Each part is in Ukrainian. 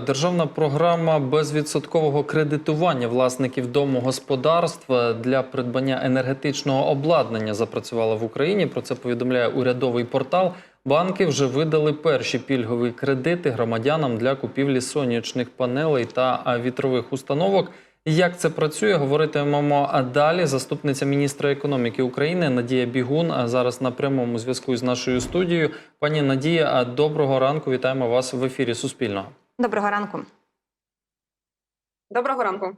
Державна програма безвідсоткового кредитування власників домогосподарств для придбання енергетичного обладнання запрацювала в Україні. Про це повідомляє урядовий портал. Банки вже видали перші пільгові кредити громадянам для купівлі сонячних панелей та вітрових установок. Як це працює, говоритимемо далі. Заступниця міністра економіки України Надія Бігун зараз на прямому зв'язку з нашою студією. Пані Надія, доброго ранку. Вітаємо вас в ефірі Суспільного. Доброго ранку. Доброго ранку.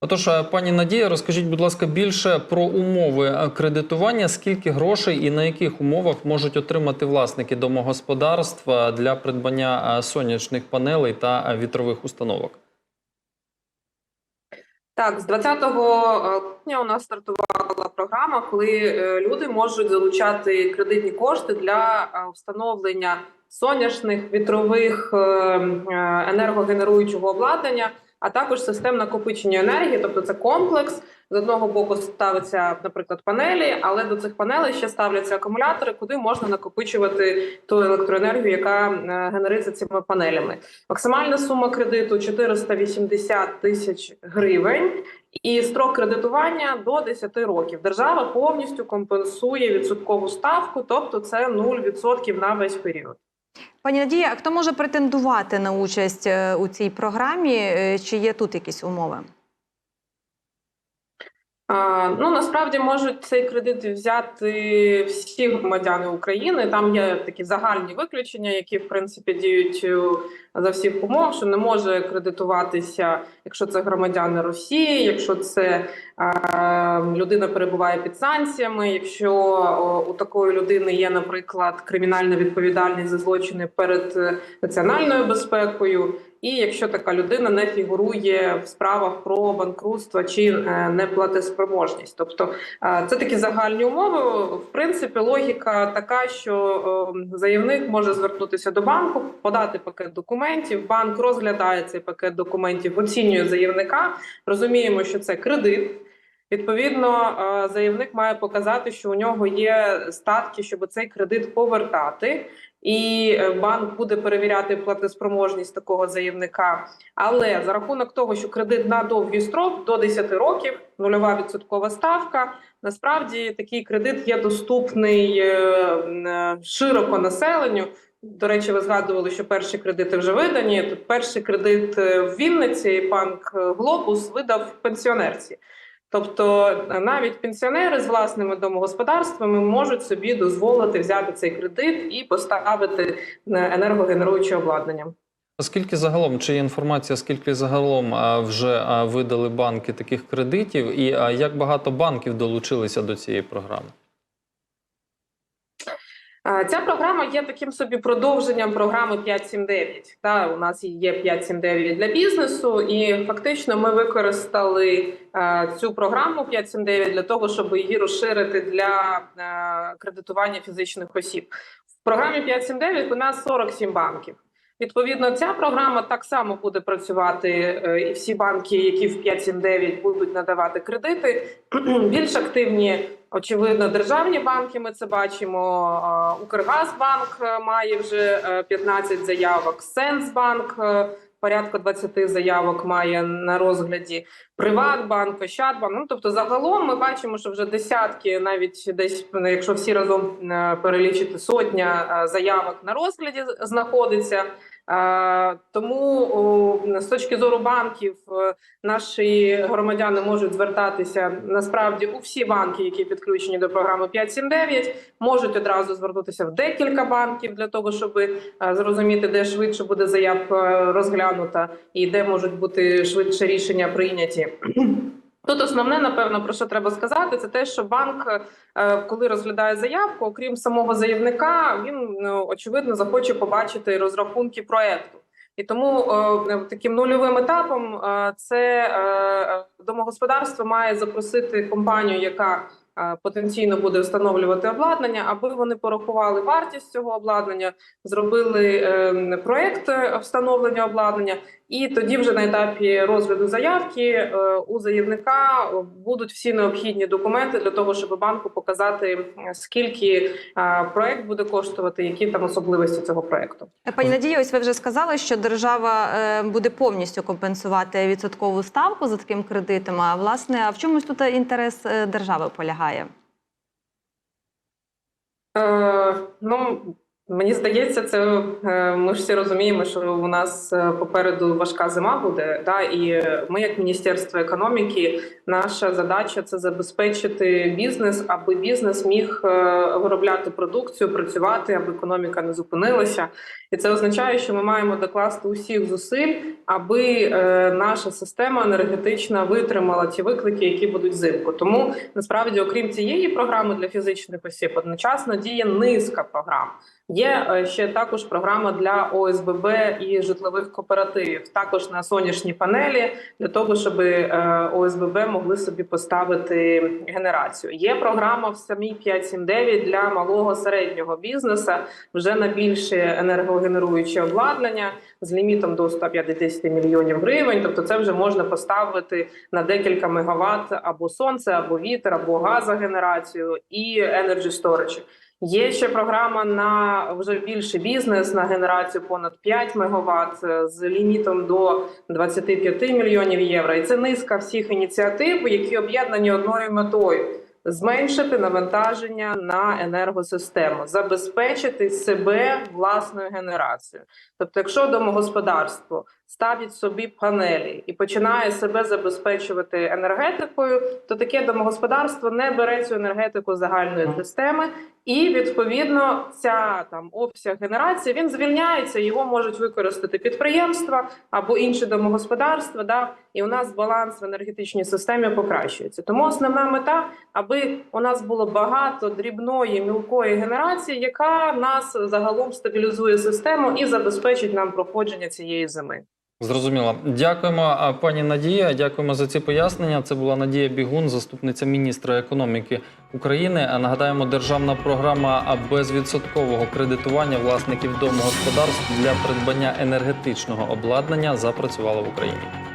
Отож, е, пані Надія, розкажіть, будь ласка, більше про умови кредитування, скільки грошей і на яких умовах можуть отримати власники домогосподарств е, для придбання е, сонячних панелей та е, вітрових установок. Так, з 20 липня у нас стартувала програма, коли е, люди можуть залучати кредитні кошти для е, встановлення сонячних вітрових е, е, енергогенеруючого обладнання, а також систем накопичення енергії. Тобто, це комплекс. З одного боку ставиться, наприклад, панелі, але до цих панелей ще ставляться акумулятори, куди можна накопичувати ту електроенергію, яка е, генерується цими панелями. Максимальна сума кредиту 480 тисяч гривень, і строк кредитування до 10 років. Держава повністю компенсує відсоткову ставку, тобто це 0% на весь період. Пані Надія, а хто може претендувати на участь е, у цій програмі? Е, Чи є тут якісь умови? Ну насправді можуть цей кредит взяти всі громадяни України. Там є такі загальні виключення, які в принципі діють е, за всіх умов, що не може кредитуватися, якщо це громадяни Росії, якщо це людина перебуває під санкціями, якщо у такої людини є, наприклад, кримінальна відповідальність за злочини перед е, національною безпекою. І якщо така людина не фігурує в справах про банкрутство чи е, неплатоспроможність, тобто е, це такі загальні умови. В принципі, логіка така, що е, заявник може звернутися до банку, подати пакет документів. Банк розглядає цей пакет документів, оцінює заявника. Розуміємо, що це кредит. Відповідно, заявник має показати, що у нього є статки, щоб цей кредит повертати і е, банк буде перевіряти платоспроможність такого заявника. Але за рахунок того, що кредит на довгий строк до 10 років, нульова відсоткова ставка. Насправді такий кредит є доступний е, е, широко населенню. До речі, ви згадували, що перші кредити вже видані. Тут перший кредит в Вінниці банк Глобус видав пенсіонерці. Тобто е, навіть пенсіонери з власними домогосподарствами можуть собі дозволити взяти цей кредит і поставити енергогенеруюче обладнання. Скільки загалом, чи є інформація, скільки загалом вже видали банки таких кредитів, і як багато банків долучилися до цієї програми? Е, Ця програма є таким собі продовженням програми 579. Та у нас є 579 для бізнесу, і фактично ми використали е, цю програму 579 для того, щоб її розширити для е, кредитування фізичних осіб. В програмі 579 у нас 47 банків. Відповідно, ця програма так само буде працювати, і всі банки, які в 579 будуть надавати кредити, більш активні. Очевидно, державні банки. Ми це бачимо. Укргазбанк е, має вже е, 15 заявок. Сенсбанк е, порядка 20 заявок має на розгляді. Приватбанк, Ощадбанк. Ну тобто, загалом ми бачимо, що вже десятки, навіть десь якщо всі разом е, перелічити сотня е, заявок на розгляді знаходиться. Е, Тому з точки зору банків е, наші громадяни можуть звертатися насправді у всі банки, які підключені до програми 579, можуть одразу звернутися в декілька банків для того, щоб е, зрозуміти, де швидше буде заявка розглянута і де можуть бути швидше рішення прийняті. Тут основне, напевно, про що треба сказати, це те, що банк, е, коли розглядає заявку, окрім самого заявника, він ну, очевидно захоче побачити розрахунки проекту. І тому е, таким нульовим етапом е, це е, домогосподарство має запросити компанію, яка е, потенційно буде встановлювати обладнання, аби вони порахували вартість цього обладнання, зробили е, проект е, встановлення обладнання І тоді, вже на етапі розгляду заявки, е, у заявника будуть всі необхідні документи для того, щоб банку показати, е, скільки е, проект буде коштувати, які там особливості цього проекту. Е, Пані Надія, ось ви вже сказали, що держава е, буде повністю компенсувати відсоткову ставку за таким кредитом. А власне, а в чомусь тут інтерес е, держави полягає? Е, ну, мені здається, це е, ми ж всі розуміємо, що у нас е, попереду важка зима буде. Да, і ми, як Міністерство економіки, наша задача це забезпечити бізнес, аби бізнес міг е, виробляти продукцію, працювати, аби економіка не зупинилася. І це означає, що ми маємо докласти усіх зусиль, аби е, наша система енергетична витримала ті виклики, які будуть взимку. Тому насправді, окрім цієї програми для фізичних осіб, одночасно діє низка програм. Є е, ще також програма для ОСББ і житлових кооперативів, також на сонячні панелі для того, щоб е, ОСББ могли собі поставити генерацію. Є програма в самій 579 для малого середнього бізнесу вже на більше енергогенеруюче обладнання з лімітом до 150 мільйонів гривень. Тобто, це вже можна поставити на декілька мегаватт або сонце, або вітер, або газогенерацію і Energy Storage. Є ще програма на вже більший бізнес на генерацію понад 5 МВт з лімітом до 25 мільйонів євро. І це низка всіх ініціатив, які об'єднані одною метою. Зменшити навантаження на енергосистему, забезпечити себе власною генерацією. Тобто, якщо домогосподарство ставить собі панелі і починає себе забезпечувати енергетикою, то таке домогосподарство не бере цю енергетику загальної системи, і відповідно ця там обсяг генерації він звільняється. Його можуть використати підприємства або інші домогосподарства. Да, і у нас баланс в енергетичній системі покращується. Тому основна мета, аби у нас було багато дрібної мілкої генерації, яка нас загалом стабілізує систему і забезпечить нам проходження цієї зими. Зрозуміло. Дякуємо, пані Надія. Дякуємо за ці пояснення. Це була Надія Бігун, заступниця міністра економіки України. А нагадаємо, державна програма безвідсоткового кредитування власників домогосподарств для придбання енергетичного обладнання запрацювала в Україні.